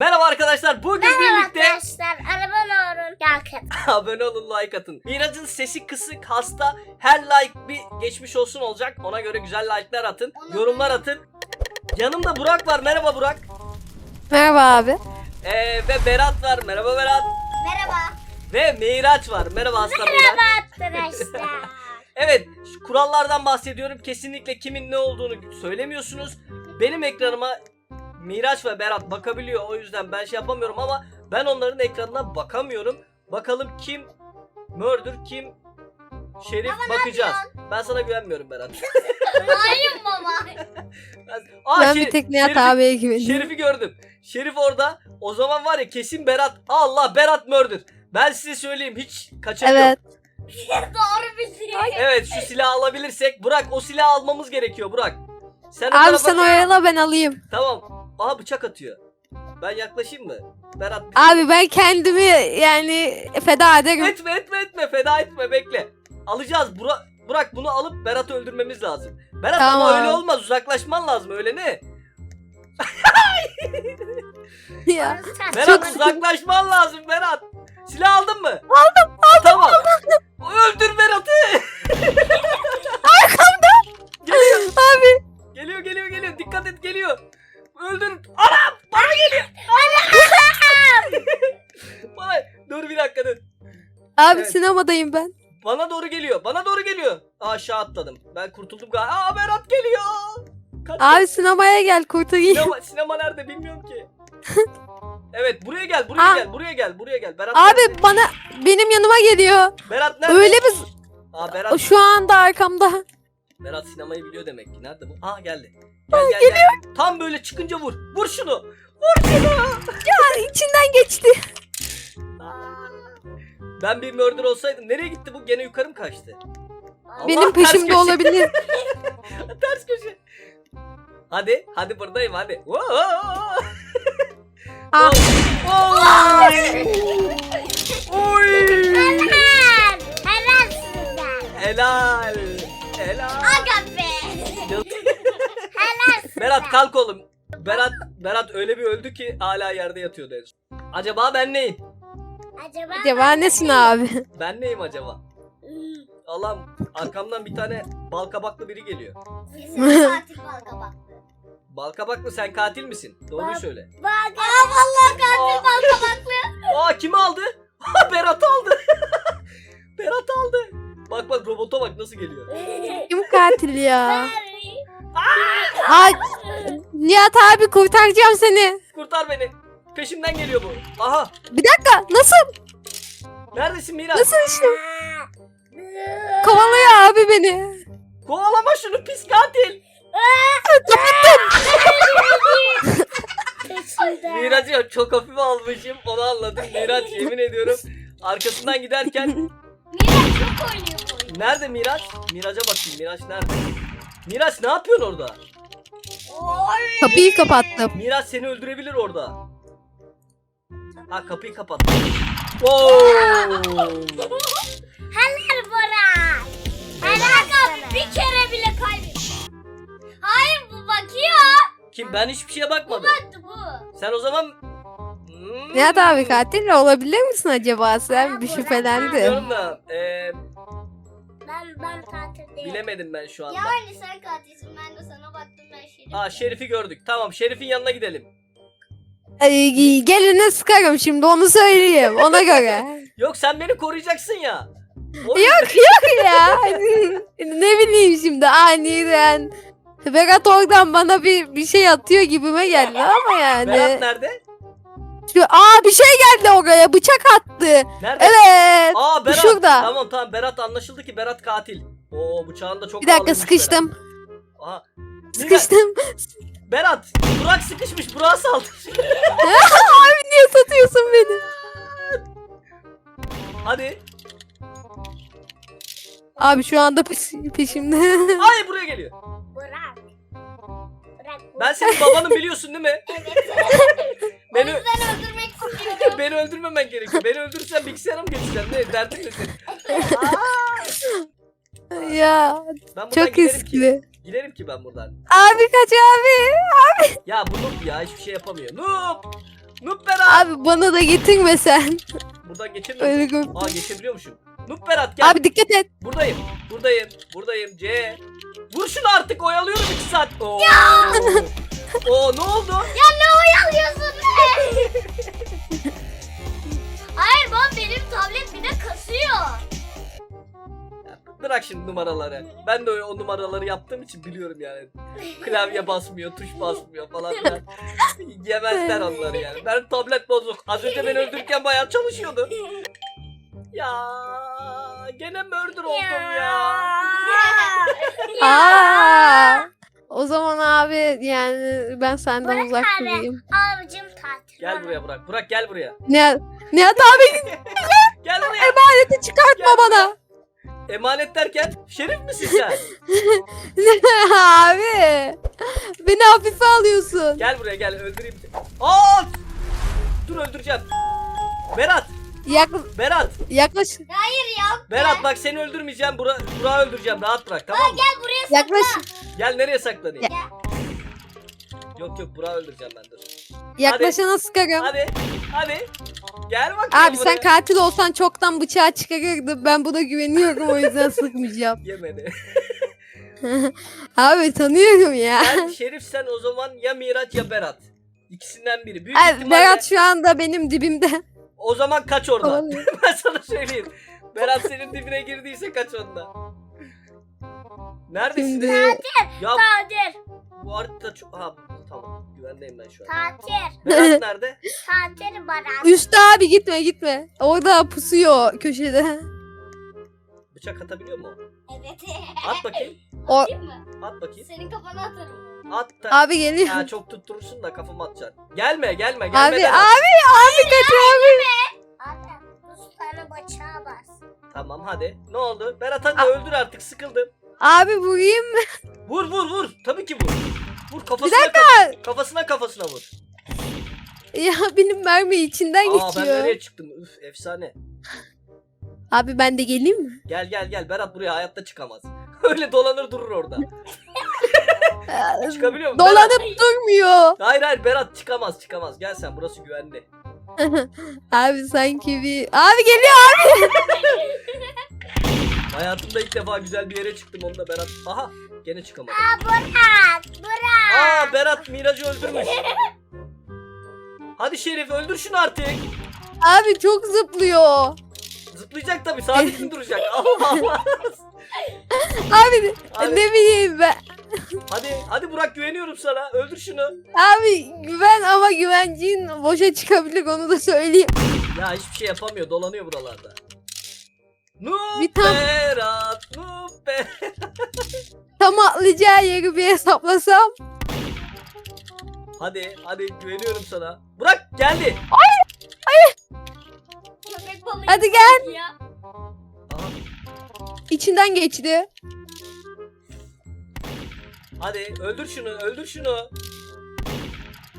Merhaba arkadaşlar. Bugün Merhaba birlikte arkadaşlar. Araba olun. Yakın. abone olun, like atın. Miraç'ın sesi kısık, hasta. Her like bir geçmiş olsun olacak. Ona göre güzel like'lar atın. Yorumlar atın. Yanımda Burak var. Merhaba Burak. Merhaba abi. Ee, ve Berat var. Merhaba Berat. Merhaba. Ve Miraç var. Merhaba hasta. Merhaba arkadaşlar. Evet, şu kurallardan bahsediyorum. Kesinlikle kimin ne olduğunu söylemiyorsunuz. Benim ekranıma Miraç ve Berat bakabiliyor. O yüzden ben şey yapamıyorum ama ben onların ekranına bakamıyorum. Bakalım kim Murder, kim Şerif bakacağız. Ben sana güvenmiyorum Berat. Hayır baba. Ben, Aa, ben Şerif- bir tek Nihat Şerif'i- abiye güveniyorum. Şerif'i gördüm. Şerif orada. O zaman var ya kesin Berat. Allah Berat Murder. Ben size söyleyeyim hiç kaçarı yok. Evet. Doğru bir şey. Evet şu silahı alabilirsek. Burak o silahı almamız gerekiyor Burak. Sen Abi sen oyala ben alayım. Tamam. Aha bıçak atıyor. Ben yaklaşayım mı? Berat. Abi ben kendimi yani feda ederim. Etme etme etme feda etme bekle. Alacağız. Burak, Burak bunu alıp Berat'ı öldürmemiz lazım. Berat ama Tamam. öyle olmaz. Uzaklaşman lazım öyle ne? ya. Berat uzaklaşman lazım Berat. Silah aldın mı? Aldım aldım. Tamam. Öldür Berat'ı. Geliyor. Abi. Geliyor geliyor geliyor. Dikkat et geliyor. Öldür. Anam bana geliyor. bana. Dur bir dakika dur. Abi Evet. sinemadayım ben. Bana doğru geliyor. Bana doğru geliyor. Aşağı atladım. Ben kurtuldum galiba. Aa Berat geliyor. Kaç. Abi sinemaya gel kurtarayım. Sinema, sinema nerede bilmiyorum ki. evet buraya gel buraya Aa. gel buraya gel buraya gel. Berat nerede? Abi bana benim yanıma geliyor. Berat nerede? Öyle bir Aa Berat. şu anda arkamda. Berat sinemayı biliyor demek ki. Nerede bu? Aa geldi. Gel gel gel. Tam böyle çıkınca vur. Vur şunu. Vur şunu. İçinden geçti. Ben bir murder olsaydım nereye gitti bu? Gene yukarı mı kaçtı? Allah, Benim ters peşimde köşe. olabilir. Ters köşe. Hadi, hadi buradayım hadi. Oo! Ah. Oy! Oy! Helal. Helal size. Helal. Helal. Aga be. Berat kalk oğlum. Berat Berat öyle bir öldü ki hala yerde yatıyordu en son. Acaba ben neyim? Acaba, Acaba nesin abi? Ben neyim acaba? Allah'ım arkamdan bir tane balkabaklı biri geliyor. Balga baktı. Balkabaklı sen katil misin? Doğruyu Bak- söyle. Balga. Aa vallahi katil Aa. balga baktı. Aa kim aldı? Berat aldı. Berat aldı. Bak bak robota bak nasıl geliyor. Kim katil ya? Ay Nihat abi kurtaracağım seni. Kurtar beni. Peşimden geliyor bu. Aha. Bir dakika nasıl? Neredesin Miraç? Nasıl işte? Kovalıyor abi beni. Kovalama şunu pis katil. Miraç'ı ya çok hafif almışım. Onu anladım. Miraç yemin ediyorum. Arkasından giderken Miraç çok oynuyor nerede Miraç? Miraç'a bakayım. Miraç nerede? Miraç ne yapıyorsun orada? Oy. Kapıyı kapattım. Miraç seni öldürebilir orada. Ha kapıyı kapat. Oo! Helal Bora. Helal abi bir kere bile kaybettim. Hayır bu bakıyor. Kim ben hiçbir şeye bakmadım. Baktı bu. Sen o zaman Hmm, Nihat abi katil olabilir misin acaba? Sen bir şüphelendim. Bilmiyorum da eee, Ben ben. Bilemedim ben şu anda. Yani sen katilsin ben de sana baktım ben şerif. Aa Şerif'i gördük. Tamam Şerif'in yanına gidelim. Ay, geline sıkarım şimdi onu söyleyeyim ona göre. Yok sen beni koruyacaksın ya. O yok yok ya. ne bileyim şimdi aniden. Berat oradan bana bir bir şey atıyor gibime geldi ama yani. Berat nerede? Şu, aa bir şey geldi oraya bıçak attı. Nerede? Evet. Aa Berat. şurada. Tamam tamam Berat anlaşıldı ki Berat katil. Oo bıçağın da çok Bir dakika sıkıştım. Berat. Aha. Sıkıştım. Berat Burak sıkışmış Burak'a saldır. Abi niye satıyorsun beni? Hadi. Abi şu anda peş- peşimde. Ay buraya geliyor. Bırak. Bırak. Ben senin babanı biliyorsun değil mi? O Beni, yüzden öldürmek istiyorum. beni öldürmemen gerekiyor. Beni öldürürsen bilgisayara mı geçeceksin? Ne derdin ne senin? Ya ben buradan çok giderim ki. riskli. Giderim ki ben buradan. Abi kaç abi. Ya bu noob ya hiçbir şey yapamıyor. Noob! Noob Abi bana da getirme sen. Buradan geçemiyor Öyle gö- Aa geçebiliyormuşum. Noob Berat gel. Abi dikkat et. Buradayım. Buradayım. Buradayım. C. Vur şunu artık oyalıyorum 2 saat. Oo. Oo ne oldu? Ya ne oyalıyorsun be? Hayır baba benim tablet bir de kasıyor. Bırak şimdi numaraları. Ben de o, numaraları yaptığım için biliyorum yani. Klavye basmıyor, tuş basmıyor falan filan. Yemezler onları yani. Ben tablet bozuk. Az önce beni öldürürken bayağı çalışıyordu. Ya gene murder oldum ya. Aa. O zaman abi yani ben senden Bırak uzak abi. durayım. Abicim tatil. Gel buraya Burak. Burak gel buraya. Ne Nihat abi Gel buraya. emaneti çıkartma Gel bana. Emanet derken şerif misin sen? abi. Beni hafife alıyorsun. Gel buraya gel öldüreyim. seni. Aa! Dur öldüreceğim. Berat, Yak Berat, yaklaş Hayır ya. Berat bak seni öldürmeyeceğim. Bura, Burak'ı öldüreceğim. Rahat bırak tamam mı? Gel buraya sakla. yaklaş Gel nereye saklanayım? Gel. Yok yok Burak'ı öldüreceğim ben dur. yaklaşana sıkarım. Hadi, hadi. Gel bakalım Abi sen buraya. katil olsan çoktan bıçağı çıkarırdın. Ben buna güveniyorum o yüzden sıkmayacağım. Yemedi. Abi tanıyorum ya. Sen şerifsen o zaman ya Miraç ya Berat. İkisinden biri. Büyük Abi, ihtimalle Berat şu anda benim dibimde. o zaman kaç oradan. Olabilir. ben sana söyleyeyim. Berat senin dibine girdiyse kaç ondan. Neredesin? Şimdi Ya Tatil. bu harita çok... Ha güvendeyim ben şu an. Tatil. Berat nerede? Tatil Baran. üstte abi gitme gitme. Orada pusuyor köşede. Bıçak atabiliyor mu? Evet. At bakayım. O Atayım mı? At bakayım. Senin kafana atarım. At da. abi geliyor. Ya çok tutturursun da kafama atacaksın. Gelme gelme Abi gelmeden at. abi abi kaç abi. Abi ustana bıçağa bas. Tamam hadi. Ne oldu? Berat hadi öldür artık sıkıldım. Abi vurayım mı? Vur vur vur. Tabii ki vur. Vur Bir kafasına dakika. kaf- kafasına kafasına vur. Ya benim mermi içinden Aa ben geçiyor. nereye çıktım? Üf efsane. Abi ben de geleyim mi? Gel gel gel Berat buraya hayatta çıkamaz. Öyle dolanır durur orada. Çıkabiliyor mu? Berat? Dolanıp durmuyor. Hayır hayır Berat çıkamaz çıkamaz. Gel sen burası güvenli. Abi sanki bir... Abi geliyor. Hayatımda ilk defa güzel bir yere çıktım onda Berat. Aha gene çıkamadım. Aa Burak. Burak. Aa Berat Mirac'ı öldürmüş. Hadi Şerif öldür şunu artık. Abi çok zıplıyor. Zıplayacak tabii sabit mi duracak? Allah Allah. Abi Hadi, ne bileyim ben. hadi, hadi Burak güveniyorum sana. Öldür şunu. Abi güven ama güvencin boşa çıkabilir onu da söyleyeyim. Ya hiçbir şey yapamıyor. Dolanıyor buralarda. Bir tane- Berat. Noob Berat. Tam atlayacağı yeri bir hesaplasam. Hadi hadi güveniyorum sana. Burak geldi. Köpek balığı. Hadi gel. Ya. Aha, İçinden geçti. hadi öldür şunu öldür şunu.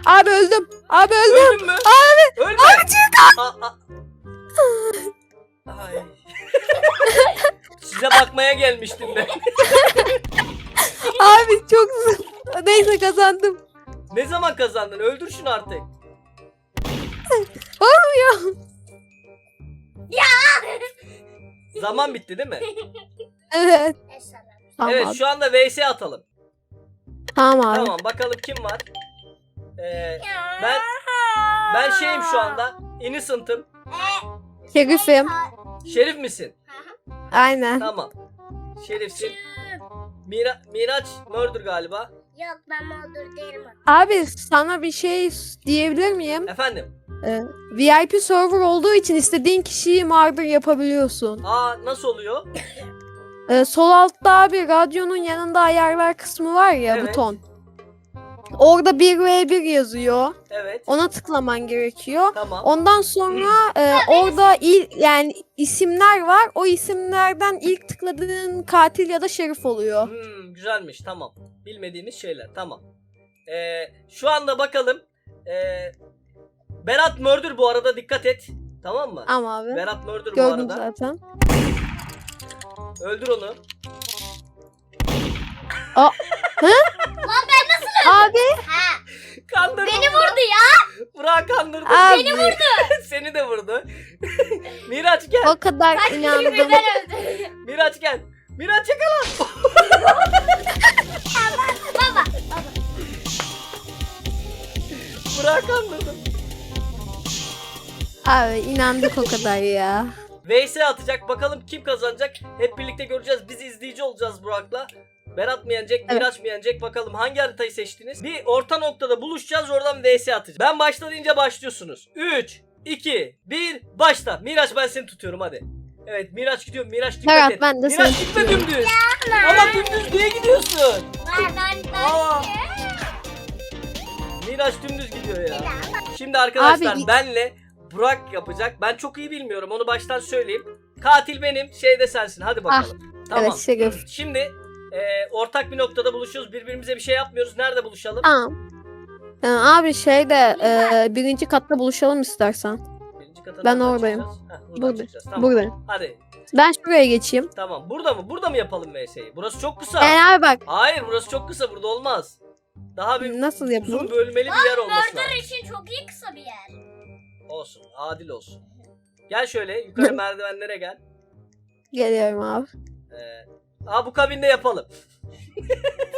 Abi öldüm. Abi öldüm. Öldün mü? Abi. Ölme. Abi çık. Ay. Size bakmaya gelmiştim ben. Abi çok zı- Neyse kazandım. Ne zaman kazandın? Öldür şunu artık. Olmuyor. Zaman bitti değil mi? Evet. Tamam evet abi. şu anda VS atalım. Tamam abi. Tamam bakalım kim var? Ee, Ben- ben şeyim şu anda. Innocent'ım. Ee, Şerifim. Şerif misin? Aynen. Tamam. Şerifsin. Mira Miraç Murder galiba. Yok ben mağdur değilim. Abi sana bir şey diyebilir miyim? Efendim. VIP server olduğu için istediğin kişiyi mağdur yapabiliyorsun. Aa nasıl oluyor? Ee, sol altta abi radyonun yanında ayarlar kısmı var ya Evet. buton. Orada 1v1 yazıyor. Evet. Ona tıklaman gerekiyor. Tamam. Ondan sonra e, orada il, yani isimler var. O isimlerden ilk tıkladığın katil ya da şerif oluyor. Hmm, güzelmiş tamam. Bilmediğimiz şeyler tamam. Ee, şu anda bakalım. Ee, Berat Murder bu arada dikkat et. Tamam mı? Ama abi Berat Murder bu gördüm arada. zaten. Öldür onu. Abi Ha. Kandırdı. Beni vurdu ya. Burak kandırdı. Abi. Beni vurdu. Seni de vurdu. Miraç gel. O kadar Kaç kişi inandım. birden öldü. Miraç gel. Miraç yakala. Baba. Burak kandırdı. Abi inandık o kadar ya. VS atacak. Bakalım kim kazanacak. Hep birlikte göreceğiz. Biz izleyici olacağız Burak'la. Berat mı yenecek, Evet. Miraç mı yenecek? Bakalım hangi haritayı seçtiniz? Bir orta noktada buluşacağız. Oradan VS atacağız. Ben başla deyince başlıyorsunuz. 3, 2, 1, başla. Miraç ben seni tutuyorum hadi. Evet Miraç gidiyor. Miraç dikkat Berat, et. ben de Miraç gitme tutuyorum. dümdüz. Ama dümdüz niye gidiyorsun? Ben ben ben. Aa. Miraç dümdüz gidiyor ya. Şimdi arkadaşlar Abi- benle Burak yapacak. Ben çok iyi bilmiyorum. Onu baştan söyleyeyim. Katil benim, şey de sensin. Hadi bakalım. Tamam. Evet Şerif. Şimdi e, ortak bir noktada buluşuyoruz. Birbirimize bir şey yapmıyoruz. Nerede buluşalım? Tamam. Ee, abi şeyde e, birinci katta buluşalım istersen. Birinci kata Ben nereden oradayım. çıkacağız? Heh, buradan Burada. çıkacağız. Tamam. Buradayım. Hadi. Ben şuraya geçeyim. Tamam. Burada mı? Burada mı yapalım VS'yi? Burası çok kısa. Yani abi bak Hayır, burası çok kısa. Burada olmaz. Daha bir nasıl uzun yapalım? bölmeli bir yer olması lazım. Murder için çok iyi kısa bir yer. Olsun. Adil olsun. Gel şöyle yukarı merdivenlere gel. Geliyorum abi. Ee, aa bu kabinde yapalım.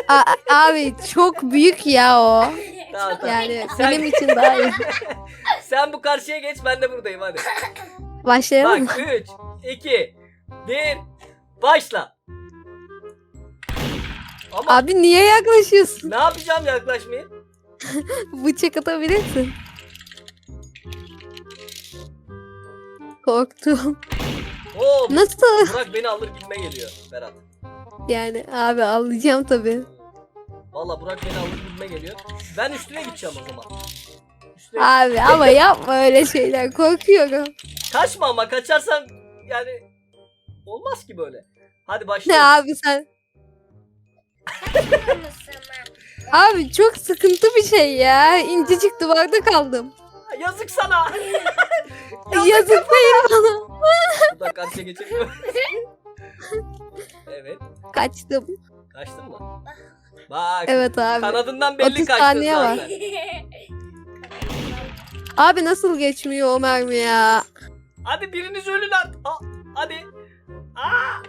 A- abi çok büyük ya o. Tamam, tamam. Yani Sen- benim için daha iyi. Sen bu karşıya geç ben de buradayım hadi. Başlayalım mı? Bak 3, 2, 1, başla. Ama Abi niye yaklaşıyorsun? ne yapacağım yaklaşmayı? Bıçak atabilirsin. Korktum. Oo, Nasıl? Burak beni alır gitme geliyor Berat. Yani abi ağlayacağım tabii. Valla Burak beni alır gitme geliyor. Ben üstüne gideceğim o zaman. Üstüne... Abi ama yapma öyle şeyler. Korkuyorum. Kaçma ama kaçarsan yani olmaz ki böyle. Hadi Ne başlayalım. abi sen? Abi çok sıkıntı bir şey ya. İncecik duvarda kaldım. Yazık sana. Yazık değil bana. Buradan karşıya geçemiyor. evet. Kaçtım. Kaçtın mı? Bak. Evet abi. Kanadından belli 30 kaçtın saniye var. zaten. Abi nasıl geçmiyor o mermi ya? Hadi biriniz ölün lan. Aa, hadi. Aa,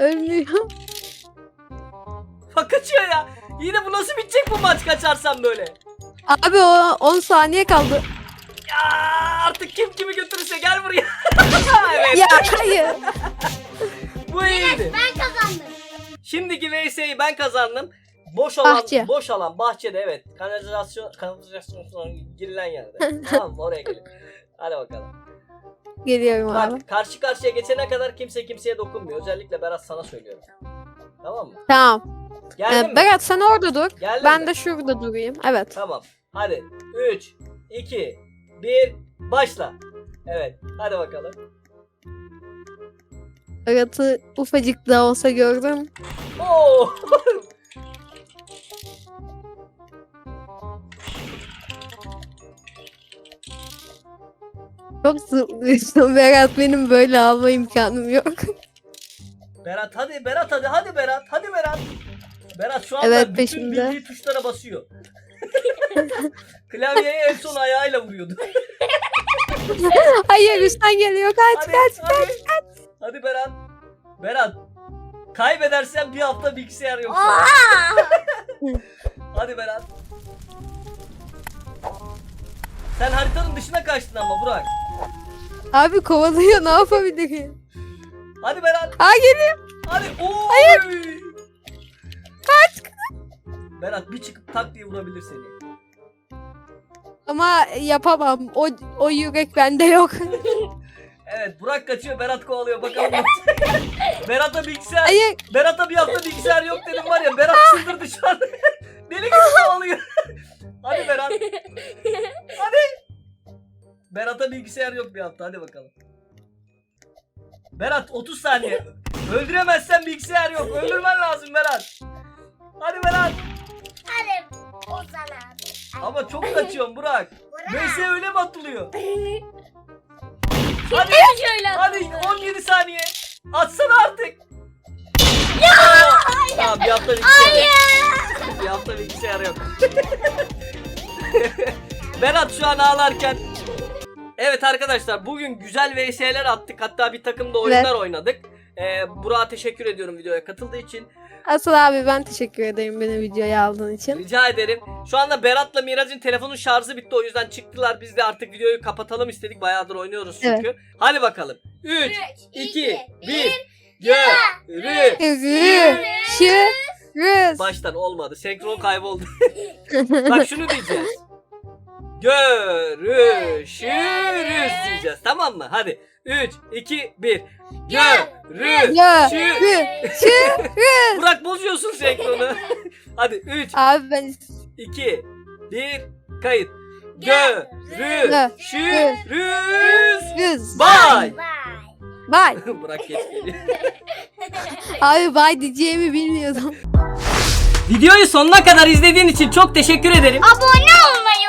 Ölmüyor. bak kaçıyor ya. Yine bu nasıl bitecek bu maç kaçarsan böyle? Abi o 10 saniye kaldı. Ya artık kim kimi götürürse gel buraya. evet. Ya hayır. Bu iyiydi. Ben kazandım. Şimdiki VS'yi ben kazandım. Boş alan, Bahçe. boş alan bahçede evet. Kanalizasyon, kanalizasyon girilen yerde. tamam mı? oraya gelin. Hadi bakalım. Geliyorum abi. Bak karşı karşıya geçene kadar kimse kimseye dokunmuyor. Özellikle Berat sana söylüyorum. Tamam mı? Tamam. Geldin Ee, mi? Berat sen orada dur. Geldin Ben mi? de şurada durayım. Evet. Tamam. Hadi. 3, 2, 1, başla. Evet. Hadi bakalım. Berat'ı ufacık da olsa gördüm. Oo! Çok zıplıyorsun Berat benim böyle alma imkanım yok. Berat hadi Berat hadi hadi Berat hadi Berat. Berat şu anda Evet, bütün peşimde. bildiği tuşlara basıyor. Klavyeye en son ayağıyla vuruyordu. Hayır üstten geliyor kaç hadi, kaç. hadi. Hadi Berat. Berat. Kaybedersen bir hafta bilgisayar yoksa. Oha! Hadi Berat. Sen haritanın dışına kaçtın ama Burak. Abi kovalıyor ne yapabilirim? Hadi Berat. Ha geliyor. Hadi. Oo. Hayır. Kaç. Berat bir çıkıp tak diye vurabilir seni. Ama yapamam. O, o yürek bende yok. Evet Burak kaçıyor Berat kovalıyor bakalım. Berat'a bilgisayar Hayır. Berat'a bir hafta bilgisayar yok dedim var ya Berat çıldırdı şu an. Deli gibi kovalıyor. hadi Berat. Hadi. Berat'a bilgisayar yok bir hafta hadi bakalım. Berat 30 saniye. Öldüremezsen bilgisayar yok. Öldürmen lazım Berat. Hadi Berat. Hadi Ozan abi. Ama çok kaçıyorsun Burak. Burak. VS öyle mi atılıyor? Hadi. Şöyle Hadi atıldı. 17 saniye. Atsana artık. Ya! Tamam bir hafta bilgisayar. yok. Hayır. bir hafta bilgisayarı yok. Berat şu an ağlarken Evet arkadaşlar bugün güzel VS'ler attık. Hatta bir takımda oyunlar oynadık. Ee, Burak'a teşekkür ediyorum videoya katıldığı için. Asıl abi ben teşekkür ederim beni videoya aldığın için. Rica ederim. Şu anda Berat'la Miraç'ın telefonun şarjı bitti. O yüzden çıktılar. Biz de artık videoyu kapatalım istedik. Bayağıdır oynuyoruz çünkü. Hadi bakalım. 3, 2, 1. Görü. Görüşürüz. Baştan olmadı. Senkron kayboldu. Bak şunu diyeceğiz. Görüşürüz diyeceğiz. Tamam mı? Hadi. 3, 2, 1. Görüşürüz. Burak bozuyorsun senkronu. Hadi 3, Abi ben 2, 1. Kayıt. Görüşürüz. Görüşürüz. Bye. Bye. Burak geç geliyor. Abi bye diyeceğimi bilmiyordum. Videoyu sonuna kadar izlediğin için çok teşekkür ederim. Abone olmayı